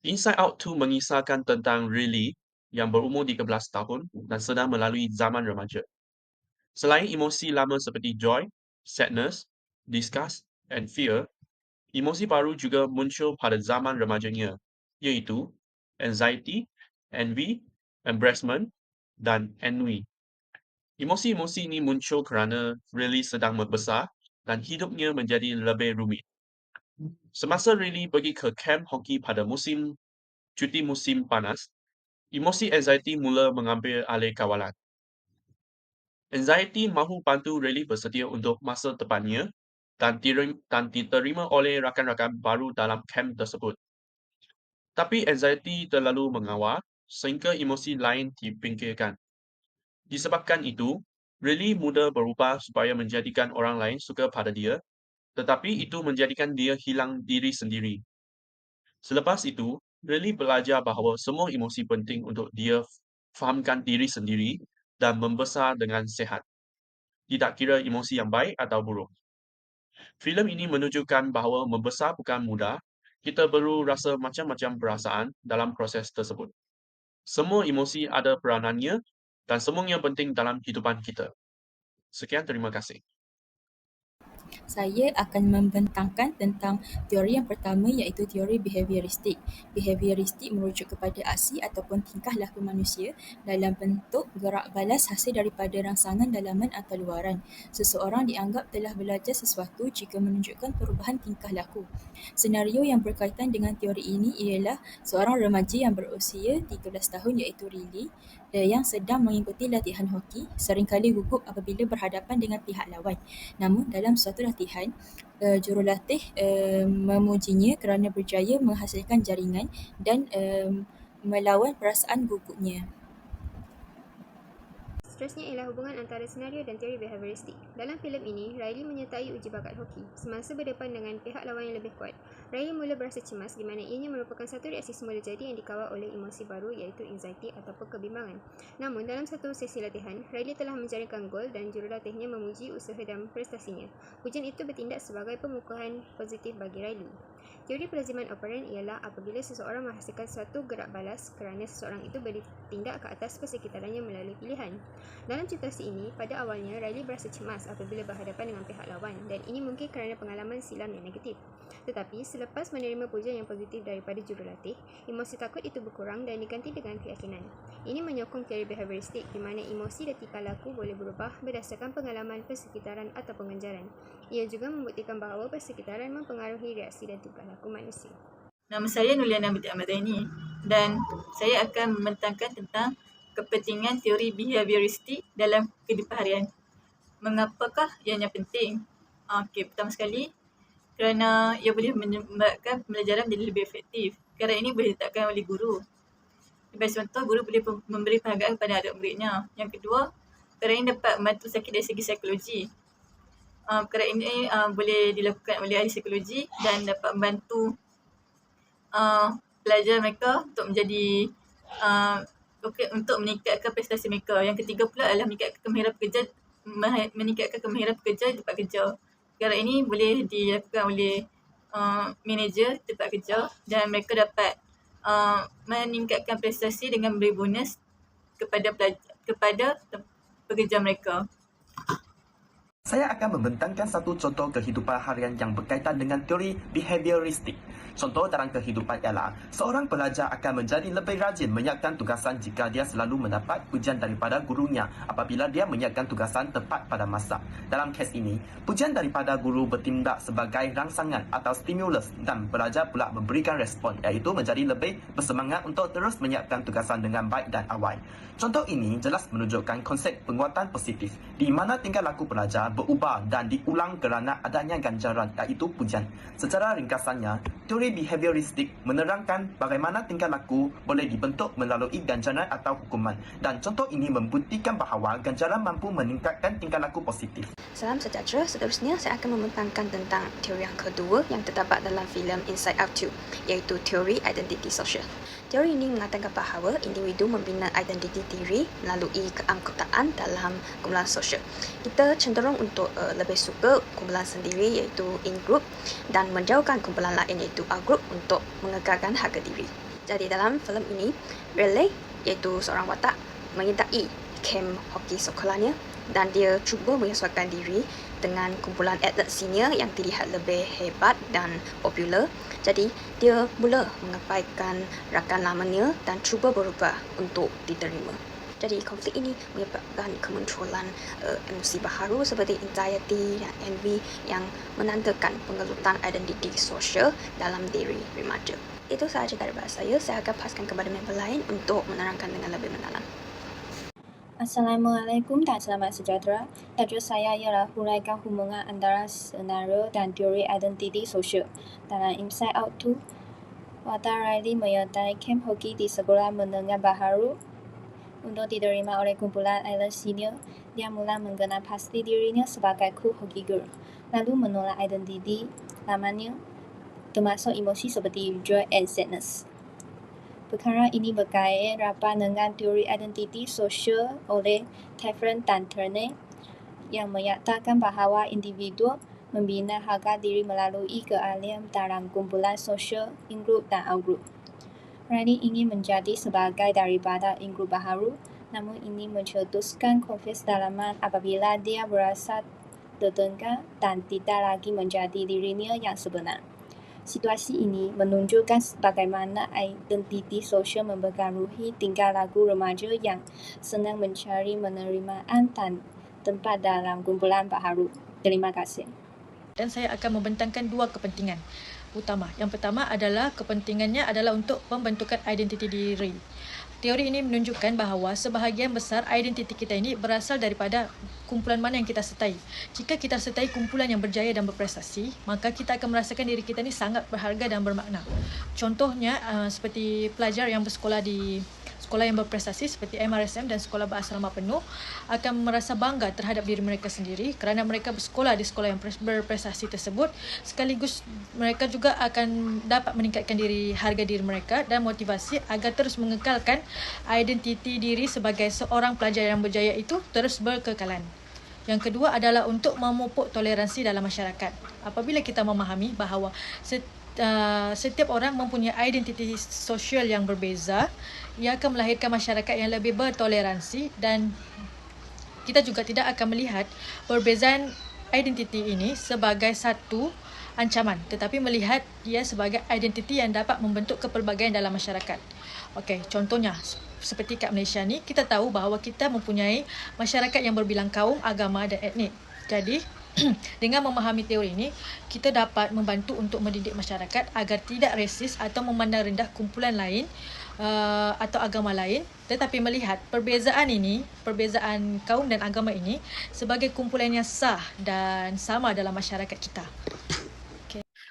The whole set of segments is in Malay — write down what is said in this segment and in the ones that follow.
Inside Out 2 mengisahkan tentang Riley yang berumur 13 tahun dan sedang melalui zaman remaja. Selain emosi lama seperti joy, sadness, disgust and fear, emosi baru juga muncul pada zaman remajanya, iaitu anxiety, envy, embarrassment dan ennui. Emosi-emosi ini muncul kerana Riley sedang membesar dan hidupnya menjadi lebih rumit. Semasa Riley pergi ke kamp hoki pada musim cuti musim panas, emosi anxiety mula mengambil alih kawalan. Anxiety mahu bantu Riley bersedia untuk masa depannya dan dirim- dan diterima oleh rakan-rakan baru dalam kamp tersebut. Tapi anxiety terlalu mengawal sehingga emosi lain dipingkirkan. Disebabkan itu, Riley mudah berubah supaya menjadikan orang lain suka pada dia, tetapi itu menjadikan dia hilang diri sendiri. Selepas itu, Riley belajar bahawa semua emosi penting untuk dia fahamkan diri sendiri dan membesar dengan sehat. Tidak kira emosi yang baik atau buruk. Filem ini menunjukkan bahawa membesar bukan mudah, kita perlu rasa macam-macam perasaan dalam proses tersebut. Semua emosi ada peranannya dan semuanya penting dalam kehidupan kita. Sekian, terima kasih. Saya akan membentangkan tentang teori yang pertama iaitu teori behavioristik. Behavioristik merujuk kepada aksi ataupun tingkah laku manusia dalam bentuk gerak balas hasil daripada rangsangan dalaman atau luaran. Seseorang dianggap telah belajar sesuatu jika menunjukkan perubahan tingkah laku. Senario yang berkaitan dengan teori ini ialah seorang remaja yang berusia 13 tahun iaitu Riley eh, yang sedang mengikuti latihan hoki seringkali gugup apabila berhadapan dengan pihak lawan. Namun dalam suatu latihan, uh, jurulatih uh, memujinya kerana berjaya menghasilkan jaringan dan uh, melawan perasaan gugupnya. Seterusnya ialah hubungan antara senario dan teori behavioristik. Dalam filem ini, Riley menyertai uji bakat hoki. Semasa berdepan dengan pihak lawan yang lebih kuat, Riley mula berasa cemas di mana ianya merupakan satu reaksi semula jadi yang dikawal oleh emosi baru iaitu anxiety ataupun kebimbangan. Namun, dalam satu sesi latihan, Riley telah menjaringkan gol dan jurulatihnya memuji usaha dan prestasinya. Pujian itu bertindak sebagai pemukuhan positif bagi Riley. Teori pelaziman operan ialah apabila seseorang menghasilkan suatu gerak balas kerana seseorang itu bertindak ke atas persekitarannya melalui pilihan. Dalam situasi ini, pada awalnya Riley berasa cemas apabila berhadapan dengan pihak lawan dan ini mungkin kerana pengalaman silam yang negatif. Tetapi selepas menerima pujian yang positif daripada jurulatih, emosi takut itu berkurang dan diganti dengan keyakinan. Ini menyokong teori behavioristik di mana emosi dan tingkah laku boleh berubah berdasarkan pengalaman persekitaran atau pengajaran. Ia juga membuktikan bahawa persekitaran mempengaruhi reaksi dan tingkah laku manusia. Nama saya Nuliana Binti Ahmad Zaini dan saya akan membentangkan tentang kepentingan teori behavioristik dalam kehidupan harian. Mengapakah ianya penting? Okey, pertama sekali kerana ia boleh menyebabkan pembelajaran menjadi lebih efektif. Kerana ini boleh ditetapkan oleh guru. Sebagai contoh, guru boleh memberi penghargaan kepada adik muridnya. Yang kedua, kerana ini dapat membantu sakit dari segi psikologi uh, perkara ini uh, boleh dilakukan oleh ahli psikologi dan dapat membantu uh, pelajar mereka untuk menjadi uh, untuk meningkatkan prestasi mereka. Yang ketiga pula adalah meningkatkan kemahiran pekerja meningkatkan kemahiran pekerja di tempat kerja. Perkara ini boleh dilakukan oleh uh, manager tempat kerja dan mereka dapat uh, meningkatkan prestasi dengan memberi bonus kepada pelajar, kepada pekerja mereka. Saya akan membentangkan satu contoh kehidupan harian yang berkaitan dengan teori behavioristik. Contoh dalam kehidupan ialah seorang pelajar akan menjadi lebih rajin menyiapkan tugasan jika dia selalu mendapat pujian daripada gurunya apabila dia menyiapkan tugasan tepat pada masa. Dalam kes ini, pujian daripada guru bertindak sebagai rangsangan atau stimulus dan pelajar pula memberikan respon iaitu menjadi lebih bersemangat untuk terus menyiapkan tugasan dengan baik dan awal. Contoh ini jelas menunjukkan konsep penguatan positif di mana tingkah laku pelajar berubah dan diulang kerana adanya ganjaran iaitu pujian. Secara ringkasannya, teori behavioristik menerangkan bagaimana tingkah laku boleh dibentuk melalui ganjaran atau hukuman dan contoh ini membuktikan bahawa ganjaran mampu meningkatkan tingkah laku positif. Salam sejahtera, seterusnya saya akan membentangkan tentang teori yang kedua yang terdapat dalam filem Inside Out 2 iaitu teori identiti sosial. Teori ini mengatakan bahawa individu membina identiti diri melalui keanggotaan dalam kumpulan sosial. Kita cenderung untuk uh, lebih suka kumpulan sendiri iaitu in group dan menjauhkan kumpulan lain iaitu out group untuk mengekalkan harga diri. Jadi dalam filem ini, Riley iaitu seorang watak menyertai kem hoki sekolahnya dan dia cuba menyesuaikan diri dengan kumpulan atlet senior yang dilihat lebih hebat dan popular. Jadi, dia mula mengabaikan rakan lamanya dan cuba berubah untuk diterima. Jadi konflik ini menyebabkan kemunculan uh, emosi baharu seperti anxiety dan envy yang menandakan pengelutan identiti sosial dalam diri remaja. Itu sahaja daripada saya. Saya akan paskan kepada member lain untuk menerangkan dengan lebih mendalam. Assalamualaikum dan selamat sejahtera. Tajuk saya ialah huraikan hubungan antara senario dan teori identiti sosial. Dalam Inside Out 2, Watar Riley menyertai kamp hoki di sekolah menengah baharu untuk diterima oleh kumpulan Island Senior, dia mula mengenal pasti dirinya sebagai cool hockey girl, lalu menolak identiti lamanya, termasuk emosi seperti joy and sadness. Perkara ini berkait rapat dengan teori identiti sosial oleh Tefren dan Turner yang menyatakan bahawa individu membina harga diri melalui keahlian dalam kumpulan sosial, in-group dan out-group. Riley ingin menjadi sebagai daripada ingru baharu, namun ini mencetuskan konflik dalaman apabila dia berasa tertekan dan tidak lagi menjadi dirinya yang sebenar. Situasi ini menunjukkan bagaimana identiti sosial mempengaruhi tingkah laku remaja yang senang mencari penerimaan dan tempat dalam kumpulan baharu. Terima kasih. Dan saya akan membentangkan dua kepentingan utama. Yang pertama adalah kepentingannya adalah untuk pembentukan identiti diri. Teori ini menunjukkan bahawa sebahagian besar identiti kita ini berasal daripada kumpulan mana yang kita sertai. Jika kita sertai kumpulan yang berjaya dan berprestasi, maka kita akan merasakan diri kita ini sangat berharga dan bermakna. Contohnya uh, seperti pelajar yang bersekolah di sekolah yang berprestasi seperti MRSM dan sekolah berasrama penuh akan merasa bangga terhadap diri mereka sendiri kerana mereka bersekolah di sekolah yang berprestasi tersebut sekaligus mereka juga akan dapat meningkatkan diri harga diri mereka dan motivasi agar terus mengekalkan identiti diri sebagai seorang pelajar yang berjaya itu terus berkekalan. Yang kedua adalah untuk memupuk toleransi dalam masyarakat. Apabila kita memahami bahawa uh, setiap orang mempunyai identiti sosial yang berbeza, ia akan melahirkan masyarakat yang lebih bertoleransi dan kita juga tidak akan melihat perbezaan identiti ini sebagai satu ancaman tetapi melihat dia sebagai identiti yang dapat membentuk kepelbagaian dalam masyarakat. Okey, contohnya seperti kat Malaysia ni kita tahu bahawa kita mempunyai masyarakat yang berbilang kaum, agama dan etnik. Jadi dengan memahami teori ini, kita dapat membantu untuk mendidik masyarakat agar tidak resis atau memandang rendah kumpulan lain uh, atau agama lain tetapi melihat perbezaan ini, perbezaan kaum dan agama ini sebagai kumpulan yang sah dan sama dalam masyarakat kita.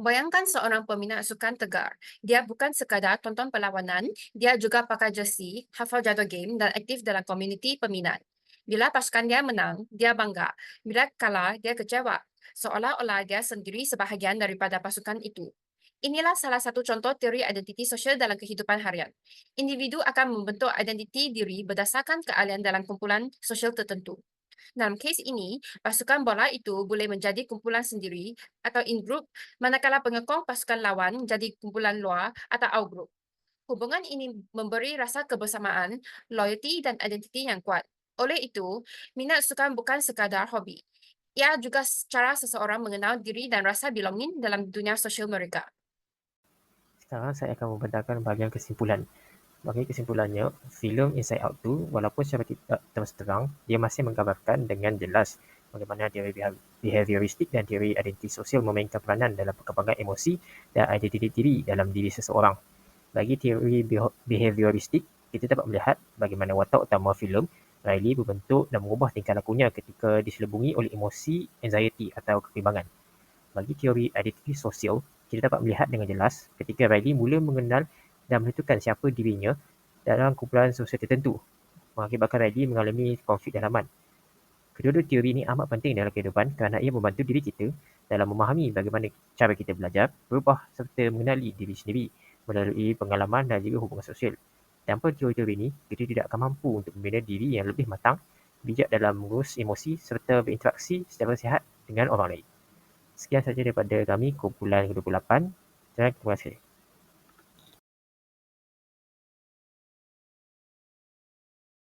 Bayangkan seorang peminat sukan tegar. Dia bukan sekadar tonton perlawanan, dia juga pakai jersey, hafal jadual game dan aktif dalam komuniti peminat. Bila pasukan dia menang, dia bangga. Bila kalah, dia kecewa. Seolah-olah dia sendiri sebahagian daripada pasukan itu. Inilah salah satu contoh teori identiti sosial dalam kehidupan harian. Individu akan membentuk identiti diri berdasarkan keahlian dalam kumpulan sosial tertentu. Dalam kes ini, pasukan bola itu boleh menjadi kumpulan sendiri atau in-group, manakala pengekong pasukan lawan menjadi kumpulan luar atau out-group. Hubungan ini memberi rasa kebersamaan, loyalty dan identiti yang kuat. Oleh itu, minat sukan bukan sekadar hobi. Ia juga cara seseorang mengenal diri dan rasa belonging dalam dunia sosial mereka sekarang saya akan membentangkan bahagian kesimpulan. Bagi kesimpulannya, filem Inside Out 2 walaupun secara tidak terus terang, dia masih menggambarkan dengan jelas bagaimana teori behavioristik dan teori identiti sosial memainkan peranan dalam perkembangan emosi dan identiti diri dalam diri seseorang. Bagi teori behavioristik, kita dapat melihat bagaimana watak utama filem Riley berbentuk dan mengubah tingkah lakunya ketika diselubungi oleh emosi, anxiety atau kebimbangan. Bagi teori identiti sosial, kita dapat melihat dengan jelas ketika Riley mula mengenal dan menentukan siapa dirinya dalam kumpulan sosial tertentu mengakibatkan Riley mengalami konflik dalaman. Kedua-dua teori ini amat penting dalam kehidupan kerana ia membantu diri kita dalam memahami bagaimana cara kita belajar, berubah serta mengenali diri sendiri melalui pengalaman dan juga hubungan sosial. Tanpa teori-teori ini, kita tidak akan mampu untuk membina diri yang lebih matang, bijak dalam mengurus emosi serta berinteraksi secara sihat dengan orang lain. Sekian saja daripada kami kumpulan ke-28. Terima kasih.